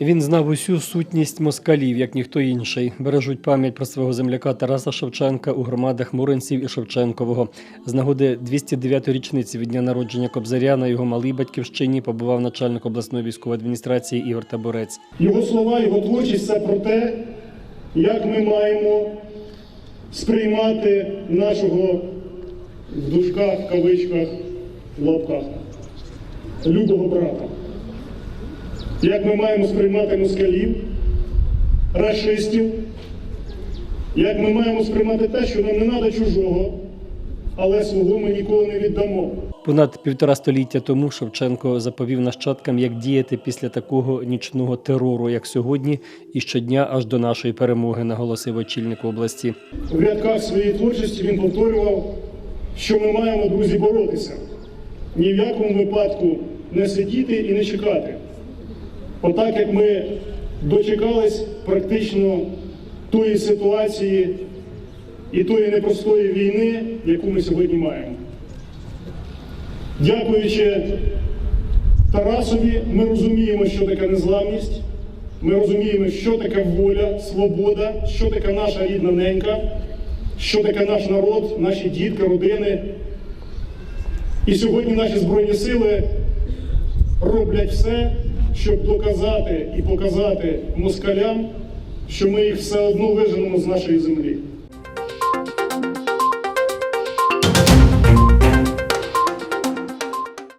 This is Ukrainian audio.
Він знав усю сутність москалів, як ніхто інший. Бережуть пам'ять про свого земляка Тараса Шевченка у громадах Муринців і Шевченкового. З нагоди 209-ї річниці від дня народження Кобзаря на його малій батьківщині побував начальник обласної військової адміністрації Ігор Таборець. Його слова, його творчість це про те, як ми маємо сприймати нашого в дужках, кавичках, в лапках, любого брата. Як ми маємо сприймати москалів, расистів, як ми маємо сприймати те, що нам не треба чужого, але свого ми ніколи не віддамо. Понад півтора століття тому Шевченко заповів нащадкам, як діяти після такого нічного терору, як сьогодні, і щодня аж до нашої перемоги, наголосив очільник області. В рядках своєї творчості він повторював, що ми маємо, друзі, боротися. Ні в якому випадку не сидіти і не чекати. Отак як ми дочекались практично тої ситуації і тої непростої війни, яку ми сьогодні маємо. Дякуючи Тарасові, ми розуміємо, що таке незламність, ми розуміємо, що таке воля, свобода, що таке наша рідна ненька, що таке наш народ, наші дітки, родини. І сьогодні наші Збройні сили роблять все, щоб доказати і показати москалям, що ми їх все одно виженемо з нашої землі.